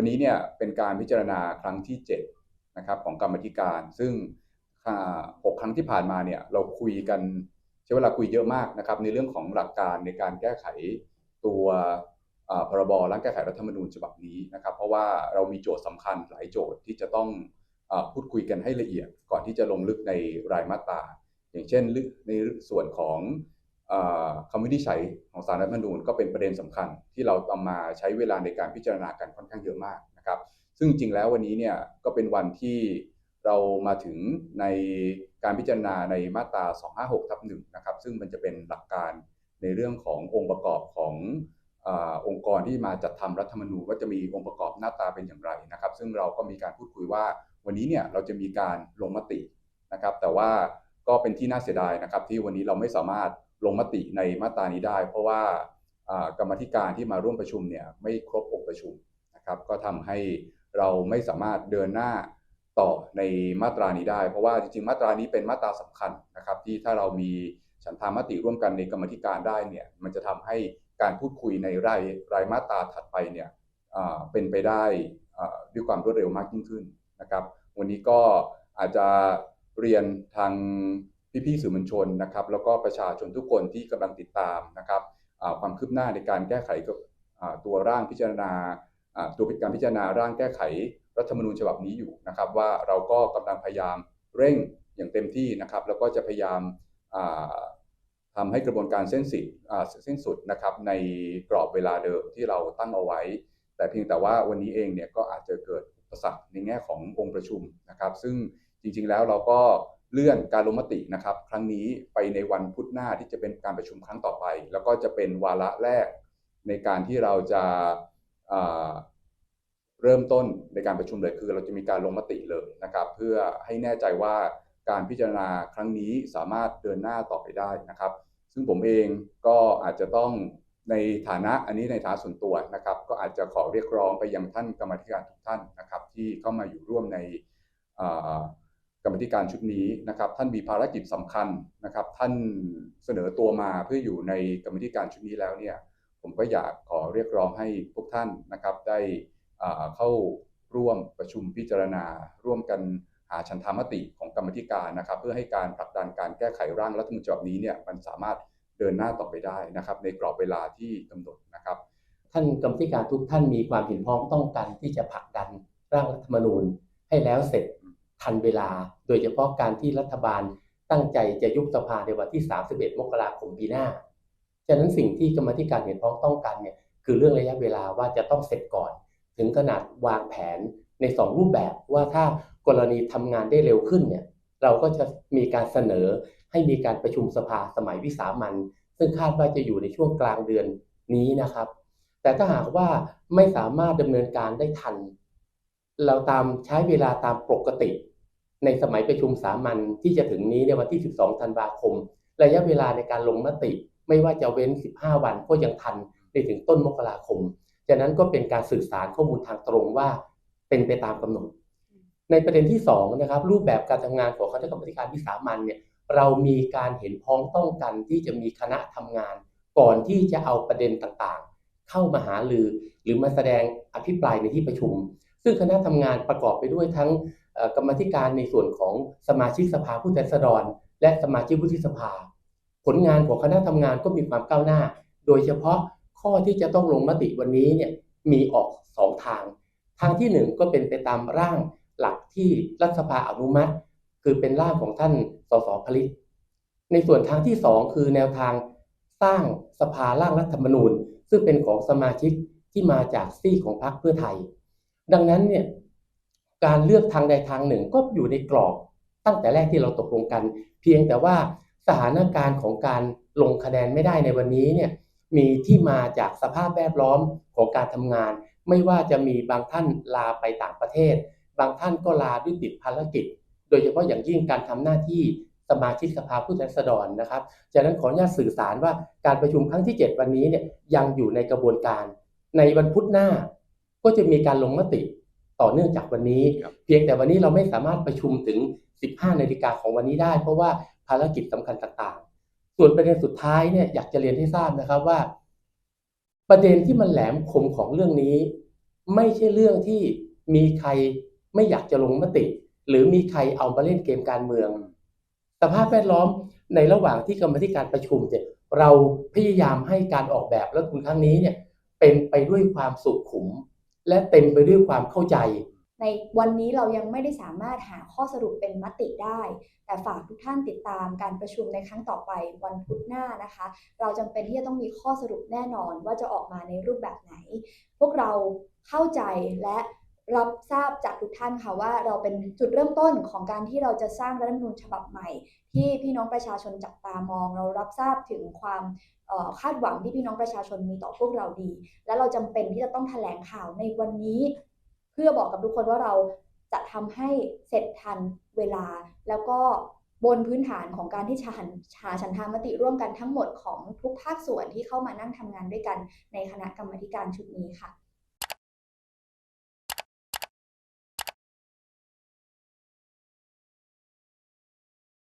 วันนี้เนี่ยเป็นการพิจารณาครั้งที่7นะครับของกรรมธิการ ซึ่งหกครั้งที่ผ่านมาเนี่ยเราคุยกันใช้เวลาคุยเยอะมากนะครับ ในเรื่องของหลักการในการแก้ไขตัวพรบร่างแก้ไขรัฐธรรมนูญฉบับนี้นะครับ เพราะว่าเรามีโจทย์สำคัญหลายโจทย์ที่จะต้องอพูดคุยกันให้ละเอียดก่อนที่จะลงลึกในรายมาตราอย่างเช่นในส่วนของ คำวินิจฉัยของสารรัฐมนูญก็เป็นประเด็นสำคัญที่เราเอามาใช้เวลาในการพิจารณากันค่อนข้างเยอะมากนะครับ ซึ่งจริงแล้ววันนี้เนี่ยก็เป็นวันที่เรามาถึงในการพิจารณาในมาตรา 256ทับ1นะครับ ซึ่งมันจะเป็นหลักการในเรื่องขององค์ประกอบของอองค์กรที่มาจัดทำรัฐธรรมนูญว่าจะมีองค์ประกอบหน้าตาเป็นอย่างไรนะครับ ซึ่งเราก็มีการพูดคุยว่า วันนี้เนี่ยเราจะมีการลงมตินะครับ แต่ว่าก็เป็นที่น่าเสียดายนะครับ ที่วันนี้เราไม่สามารถ ลงมติในมาตรานี้ได้ เพราะว่ากรรมธิการที่มาร่วมประชุมเนี่ยไม่ครบองค์ประชุมนะครับก็ทำให้เราไม่สามารถเดินหน้าต่อในมาตรานี้ได้ เพราะว่าจริงๆ มาตรานี้เป็นมาตราสำคัญนะครับ ที่ถ้าเรามีฉันทามติร่วมกันในกรรมธิการได้เนี่ยมันจะทำให้การพูดคุยในรายรายมาตราถัดไปเนี่ยเป็นไปได้ด้วยความรวดเร็วมากยิ่งขึ้นนะครับ วันนี้ก็อาจจะเรียนทาง พี่ๆสื่อมวลชนนะครับ แล้วก็ประชาชนทุกคนที่กำลังติดตามนะครับความคืบหน้าในการแก้ไขกับตัวร่างพิจารณาอ่าตัวการพิจารณาร่างแก้ไขรัฐธรรมนูญฉบับนี้อยู่นะครับ ว่าเราก็กำลังพยายามเร่งอย่างเต็มที่นะครับ แล้วก็จะพยายามอ่าทำให้กระบวนการเส้นสิเส้นสุดนะครับในกรอบเวลาเดิมที่เราตั้งเอาไว้ แต่เพียงแต่ว่าวันนี้เองเนี่ยก็อาจจะเกิดอุปสรรคในแง่ขององค์ประชุมนะครับ ซึ่งจริงๆแล้วเราก็ เลื่อนการลงมตินะครับ ครั้งนี้ไปในวันพุธหน้าที่จะเป็นการประชุมครั้งต่อไป แล้วก็จะเป็นวาระแรกในการที่เราจะเริ่มต้นในการประชุมเลยคือเราจะมีการลงมติเลยนะครับ เพื่อให้แน่ใจว่าการพิจารณาครั้งนี้สามารถเดินหน้าต่อไปได้นะครับ ซึ่งผมเองก็อาจจะต้องในฐานะอันนี้ในฐานะส่วนตัวนะครับ ก็อาจจะขอเรียกร้องไปยังท่านกรรมธิการทุกท่านนะครับ ที่เข้ามาอยู่ร่วมใน กรรมธิการชุดนี้นะครับ ท่านมีภารกิจสำคัญนะครับ ท่านเสนอตัวมาเพื่ออยู่ในกรรมธิการชุดนี้แล้วเนี่ยผมก็อยากขอเรียกร้องให้พวกท่านนะครับ ได้เข้าร่วมประชุมพิจารณา ร่วมกันหาฉันทามติของกรรมธิการนะครับ เพื่อให้การผลักดันการแก้ไขร่างรัฐธรรมนูญฉบับนี้เนี่ยมันสามารถเดินหน้าต่อไปได้นะครับ ในกรอบเวลาที่กำหนดนะครับ ท่านกรรมธิการทุกท่านมีความเห็นพ้องต้องการที่จะผลักดันร่างรัฐธรรมนูญให้แล้วเสร็จ ทันเวลา โดยเฉพาะการที่รัฐบาลตั้งใจจะยุบสภาในวันที่ 31 มกราคมปีหน้า ฉะนั้นสิ่งที่กรรมธิการเห็นพ้องต้องการเนี่ยคือเรื่องระยะเวลาว่าจะต้องเสร็จก่อน ถึงขนาดวางแผนใน 2 รูปแบบว่าถ้ากรณีทำงานได้เร็วขึ้นเนี่ยเราก็จะมีการเสนอให้มีการประชุมสภาสมัยวิสามันซึ่งคาดว่าจะอยู่ในช่วงกลางเดือนนี้นะครับ แต่ถ้าหากว่าไม่สามารถดำเนินการได้ทัน เราตามใช้เวลาตามปกติ ในสมัยประชุมสามัญที่จะถึงนี้ในวันที่ 12 ธันวาคม ระยะเวลาในการลงมติ ไม่ว่าจะเว้น 15 วันก็ยังทันในถึงต้นมกราคมฉะนั้นก็เป็นการสื่อสารข้อมูลทางตรงว่าเป็นไปตามกำหนด ในประเด็นที่2นะครับรูปแบบการทำงานของคณะกรรมการวิสามันเนี่ยเรามีการเห็นพ้องต้องกันที่จะมีคณะทำงาน ก่อนที่จะเอาประเด็นต่างๆ เข้ามาหาลือหรือมาแสดงอภิปรายในที่ประชุม ซึ่งคณะทำงานประกอบไปด้วยทั้ง กรรมธิการในส่วนของสมาชิกสภาผู้แทนราษฎร และสมาชิกวุฒิสภา ผลงานของคณะทำงานก็มีความก้าวหน้า โดยเฉพาะข้อที่จะต้องลงมติวันนี้เนี่ยมีออกสองทาง ทางที่หนึ่งก็เป็นไปตามร่างหลักที่รัฐสภาอนุมัติ คือเป็นร่างของท่านสสผลิต ในส่วนทางที่สองคือแนวทางสร้างสภาร่างรัฐธรรมนูญ ซึ่งเป็นของสมาชิกที่มาจากซีกของพรรคเพื่อไทย ดังนั้นเนี่ย การเลือกทางใดทางหนึ่งก็อยู่ในกรอบตั้งแต่แรกที่เราตกลงกัน เพียงแต่ว่าสถานการณ์ของการลงคะแนนไม่ได้ในวันนี้เนี่ยมีที่มาจากสภาพแวดล้อมของการทำงาน ไม่ว่าจะมีบางท่านลาไปต่างประเทศ บางท่านก็ลาด้วยติดภารกิจ โดยเฉพาะอย่างยิ่งการทำหน้าที่สมาชิกสภาผู้แทนราษฎรนะครับจากนั้นขออนุญาตสื่อสารว่าการประชุมครั้งที่ 7 วันนี้เนี่ยยังอยู่ในกระบวนการ ในวันพุธหน้าก็จะมีการลงมติ ต่อเนื่องจากวันนี้ครับเพียงแต่วันนี้เราไม่สามารถประชุมถึง 15 นาฬิกาของวันนี้ได้ เพราะว่าภารกิจสำคัญต่างๆ ส่วนประเด็นสุดท้ายเนี่ยอยากจะเรียนให้ทราบนะครับว่า ประเด็นที่มันแหลมคมของเรื่องนี้ ไม่ใช่เรื่องที่มีใครไม่อยากจะลงมติ หรือมีใครเอามาเล่นเกมการเมือง สภาพแวดล้อมในระหว่างที่กรรมาธิการประชุมเนี่ยเราพยายามให้การออกแบบรัฐธรรมนูญครั้งนี้เนี่ยเป็นไปด้วยความสุขุม และเต็มไปด้วยความเข้าใจ ในวันนี้เรายังไม่ได้สามารถหาข้อสรุปเป็นมติได้ แต่ฝากทุกท่านติดตามการประชุมในครั้งต่อไปวันพุธหน้านะคะ เราจำเป็นที่จะต้องมีข้อสรุปแน่นอนว่าจะออกมาในรูปแบบไหน พวกเราเข้าใจและ รับทราบจากทุกท่านค่ะว่าเราเป็นจุดเริ่มต้นของการที่เราจะสร้างรัฐธรรมนูญฉบับใหม่ ที่พี่น้องประชาชนจับตามอง เรารับทราบถึงความคาดหวังที่พี่น้องประชาชนมีต่อพวกเราดี และเราจำเป็นที่จะต้องแถลงข่าวในวันนี้ เพื่อบอกกับทุกคนว่าเราจะทำให้เสร็จทันเวลา แล้วก็บนพื้นฐานของการที่หาหาฉันทามติร่วมกันทั้งหมดของทุกภาคส่วนที่เข้ามานั่งทำงานด้วยกันในคณะกรรมการชุดนี้ค่ะ